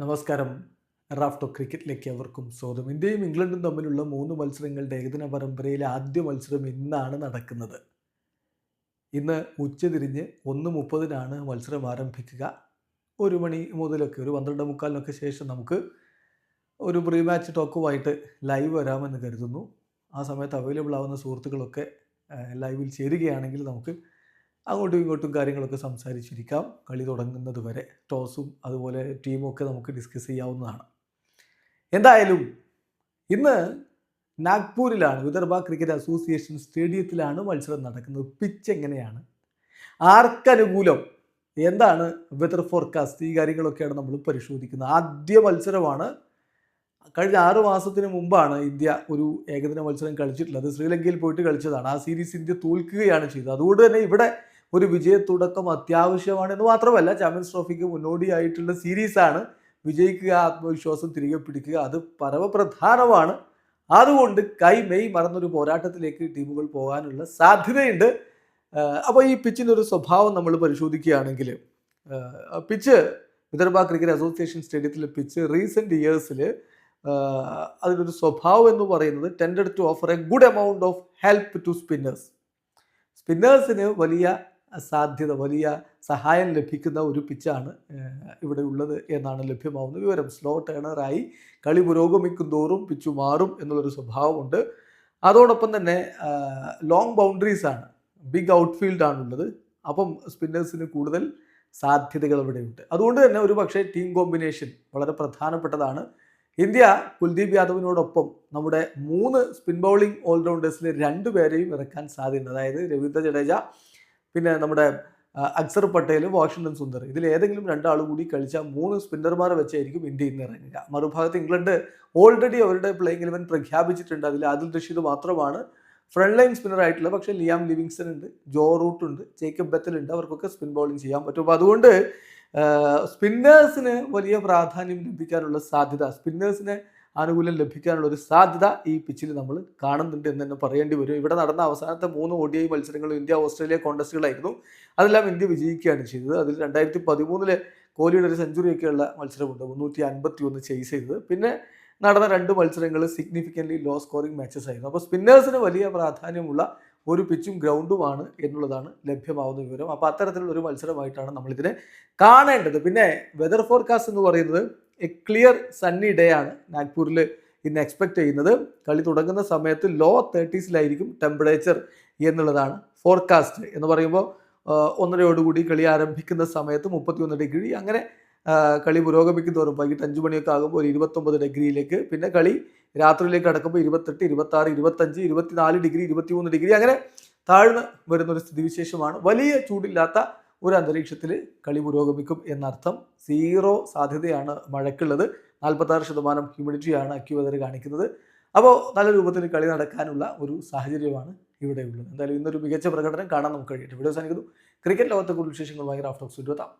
നമസ്കാരം. റാഫ്റ്റോ ക്രിക്കറ്റിലേക്ക് അവർക്കും സ്വാഗതം. ഇന്ത്യയും ഇംഗ്ലണ്ടും തമ്മിലുള്ള മൂന്ന് മത്സരങ്ങളുടെ ഏകദിന പരമ്പരയിലെ ആദ്യ മത്സരം ഇന്നാണ് നടക്കുന്നത്. ഇന്ന് ഉച്ചതിരിഞ്ഞ് ഒന്ന് മുപ്പതിനാണ് മത്സരം ആരംഭിക്കുക. ഒരു മണി മുതലൊക്കെ ഒരു പന്ത്രണ്ട് മുക്കാലിനൊക്കെ ശേഷം നമുക്ക് ഒരു പ്രീ മാച്ച് ടോക്കുമായിട്ട് ലൈവ് വരാമെന്ന് കരുതുന്നു. ആ സമയത്ത് അവൈലബിൾ ആവുന്ന സുഹൃത്തുക്കളൊക്കെ ലൈവിൽ ചേരുകയാണെങ്കിൽ നമുക്ക് അങ്ങോട്ടും ഇങ്ങോട്ടും കാര്യങ്ങളൊക്കെ സംസാരിച്ചിരിക്കാം. കളി തുടങ്ങുന്നത് വരെ ടോസും അതുപോലെ ടീമൊക്കെ നമുക്ക് ഡിസ്കസ് ചെയ്യാവുന്നതാണ്. എന്തായാലും ഇന്ന് നാഗ്പൂരിലാണ് വിദർഭ ക്രിക്കറ്റ് അസോസിയേഷൻ സ്റ്റേഡിയത്തിലാണ് മത്സരം നടക്കുന്നത്. പിച്ച് എങ്ങനെയാണ്? ആർക്കനുകൂലം? എന്താണ് വെതർ ഫോർകാസ്റ്റ് ഈ കാര്യങ്ങളൊക്കെയാണ് നമ്മൾ പരിശോധിക്കുന്നത്. ആദ്യ മത്സരമാണ്. കഴിഞ്ഞ ആറ് മാസത്തിന് മുമ്പാണ് ഇന്ത്യ ഒരു ഏകദിന മത്സരം കളിച്ചിട്ടുള്ളത്. ശ്രീലങ്കയിൽ പോയിട്ട് കളിച്ചതാണ്. ആ സീരീസ് ഇന്ത്യ തോൽക്കുകയാണ് ചെയ്തത്. അതുകൊണ്ട് തന്നെ ഇവിടെ ഒരു വിജയത്തുടക്കം അത്യാവശ്യമാണ് എന്ന് മാത്രമല്ല ചാമ്പ്യൻസ് ട്രോഫിക്ക് മുന്നോടിയായിട്ടുള്ള സീരീസാണ്. വിജയിക്കുക ആത്മവിശ്വാസം തിരികെ പിടിക്കുക അത് പരമപ്രധാനമാണ്. അതുകൊണ്ട് കൈ മെയ് മറന്നൊരു പോരാട്ടത്തിലേക്ക് ടീമുകൾ പോകാനുള്ള സാധ്യതയുണ്ട്. അപ്പോൾ ഈ പിച്ചിന്റെ ഒരു സ്വഭാവം നമ്മൾ പരിശോധിക്കുകയാണെങ്കിൽ പിച്ച് വിദർഭ ക്രിക്കറ്റ് അസോസിയേഷൻ സ്റ്റേഡിയത്തിലെ പിച്ച് റീസെന്റ് ഇയേഴ്സിൽ അതിനൊരു സ്വഭാവം എന്ന് പറയുന്നത് tended to offer a good amount of help to spinners സ്പിന്നേഴ്സിന് വലിയ സാധ്യത വലിയ സഹായം ലഭിക്കുന്ന ഒരു പിച്ചാണ് ഇവിടെ ഉള്ളത് എന്നാണ് ലഭ്യമാവുന്ന വിവരം. സ്ലോ ടേണറായി കളി പുരോഗമിക്കും തോറും പിച്ചു മാറും എന്നുള്ളൊരു സ്വഭാവമുണ്ട്. അതോടൊപ്പം തന്നെ ലോങ് ബൗണ്ടറീസാണ് ബിഗ് ഔട്ട് ഫീൽഡാണുള്ളത് അപ്പം സ്പിന്നേഴ്സിന് കൂടുതൽ സാധ്യതകൾ ഇവിടെയുണ്ട് അതുകൊണ്ട് തന്നെ ഒരു പക്ഷേ ടീം കോമ്പിനേഷൻ വളരെ പ്രധാനപ്പെട്ടതാണ്. ഇന്ത്യ കുൽദീപ് യാദവിനോടൊപ്പം നമ്മുടെ മൂന്ന് സ്പിൻ ബൗളിംഗ് ഓൾറൗണ്ടേഴ്സിലെ രണ്ടുപേരെയും ഇറക്കാൻ സാധ്യതയുണ്ട്. അതായത് രവീന്ദ്ര ജഡേജ പിന്നെ നമ്മുടെ അക്സർ പട്ടേൽ വാഷിംഗ്ടൺ സുന്ദർ. ഇതിൽ ഏതെങ്കിലും രണ്ടാൾ കൂടി കളിച്ചാൽ മൂന്ന് സ്പിന്നർമാരെ വെച്ചായിരിക്കും ഇന്ത്യ ഇന്ന് ഇറങ്ങുക. മറുഭാഗത്ത് ഇംഗ്ലണ്ട് ഓൾറെഡി അവരുടെ പ്ലേയിങ് ഇലവൻ പ്രഖ്യാപിച്ചിട്ടുണ്ട്. അതിൽ ആദിൽ റഷീദ് മാത്രമാണ് ഫ്രണ്ട് ലൈൻ സ്പിന്നർ ആയിട്ടുള്ള പക്ഷേ ലിയാം ലിവിങ്സൺ ഉണ്ട് ജോ റൂട്ട് ഉണ്ട് ജേക്കബ് ബത്തൽ ഉണ്ട്. അവർക്കൊക്കെ സ്പിൻ ബൗളിംഗ് ചെയ്യാൻ പറ്റും. അപ്പോൾ അതുകൊണ്ട് സ്പിന്നേഴ്സിന് വലിയ പ്രാധാന്യം ലഭിക്കാനുള്ള സാധ്യത. സ്പിന്നേഴ്സിന് ആനുകൂല്യം ലഭിക്കാനുള്ള ഒരു സാധ്യത ഈ പിച്ചിൽ നമ്മൾ കാണുന്നുണ്ട് എന്ന് തന്നെ പറയേണ്ടി വരും. ഇവിടെ നടന്ന അവസാനത്തെ മൂന്ന് ഒ ഡി ഐ മത്സരങ്ങളും ഇന്ത്യ ഓസ്ട്രേലിയ കോൺടസ്റ്റുകളായിരുന്നു അതെല്ലാം ഇന്ത്യ വിജയിക്കുകയാണ് ചെയ്തത്. അതിൽ രണ്ടായിരത്തി പതിമൂന്നിലെ കോഹ്ലിയുടെ ഒരു സെഞ്ചുറിയൊക്കെയുള്ള മത്സരമുണ്ട്. മുന്നൂറ്റി അൻപത്തി ഒന്ന് ചെയ്സ് ചെയ്തത്. പിന്നെ നടന്ന രണ്ട് മത്സരങ്ങൾ സിഗ്നിഫിക്കന്റ്ലി ലോ സ്കോറിംഗ് മാച്ചസ് ആയിരുന്നു. അപ്പോൾ സ്പിന്നേഴ്സിന് വലിയ പ്രാധാന്യമുള്ള ഒരു പിച്ചും ഗ്രൗണ്ടുമാണ് എന്നുള്ളതാണ് ലഭ്യമാവുന്ന വിവരം. അപ്പോൾ അത്തരത്തിലുള്ള ഒരു മത്സരമായിട്ടാണ് നമ്മളിതിനെ കാണേണ്ടത്. പിന്നെ വെതർ ഫോർകാസ്റ്റ് എന്ന് പറയുന്നത് ക്ലിയർ സണ്ണി ഡേ ആണ് നാഗ്പൂരിൽ ഇന്ന് എക്സ്പെക്ട് ചെയ്യുന്നത്. കളി തുടങ്ങുന്ന സമയത്ത് ലോ തേർട്ടീസിലായിരിക്കും ടെമ്പറേച്ചർ എന്നുള്ളതാണ് ഫോർകാസ്റ്റ് എന്ന് പറയുമ്പോൾ ഒന്നരയോടുകൂടി കളി ആരംഭിക്കുന്ന സമയത്ത് മുപ്പത്തിയൊന്ന് ഡിഗ്രി അങ്ങനെ കളി പുരോഗമിക്കുന്നതോറും വൈകിട്ട് അഞ്ച് മണിയൊക്കെ ആകുമ്പോൾ ഒരു ഇരുപത്തൊമ്പത് ഡിഗ്രിയിലേക്ക് പിന്നെ കളി രാത്രിയിലേക്ക് അടക്കുമ്പോൾ ഇരുപത്തെട്ട് ഇരുപത്തി ആറ് ഇരുപത്തഞ്ച് ഇരുപത്തിനാല് ഡിഗ്രി ഇരുപത്തിമൂന്ന് ഡിഗ്രി അങ്ങനെ താഴ്ന്ന് വരുന്ന ഒരു സ്ഥിതിവിശേഷമാണ്. വലിയ ചൂടില്ലാത്ത ഒരു അന്തരീക്ഷത്തിൽ കളി പുരോഗമിക്കും എന്നർത്ഥം സീറോ സാധ്യതയാണ് മഴയ്ക്കുള്ളത്. നാൽപ്പത്താറ് ശതമാനം ഹ്യൂമിഡിറ്റിയാണ് അക്യുവതർ കാണിക്കുന്നത്. അപ്പോൾ നല്ല രൂപത്തിൽ കളി നടക്കാനുള്ള ഒരു സാഹചര്യമാണ് ഇവിടെ ഉള്ളത് എന്തായാലും ഇന്നൊരു മികച്ച പ്രകടനം കാണാൻ നമുക്ക് കഴിയട്ടെ. വീഡിയോസ് സാധിക്കുന്നു ക്രിക്കറ്റ് ലോകത്തെ കൂടുതൽ വിശേഷങ്ങളുമായി റാഫ്റ്റോക്സ് ഇരുപത്താം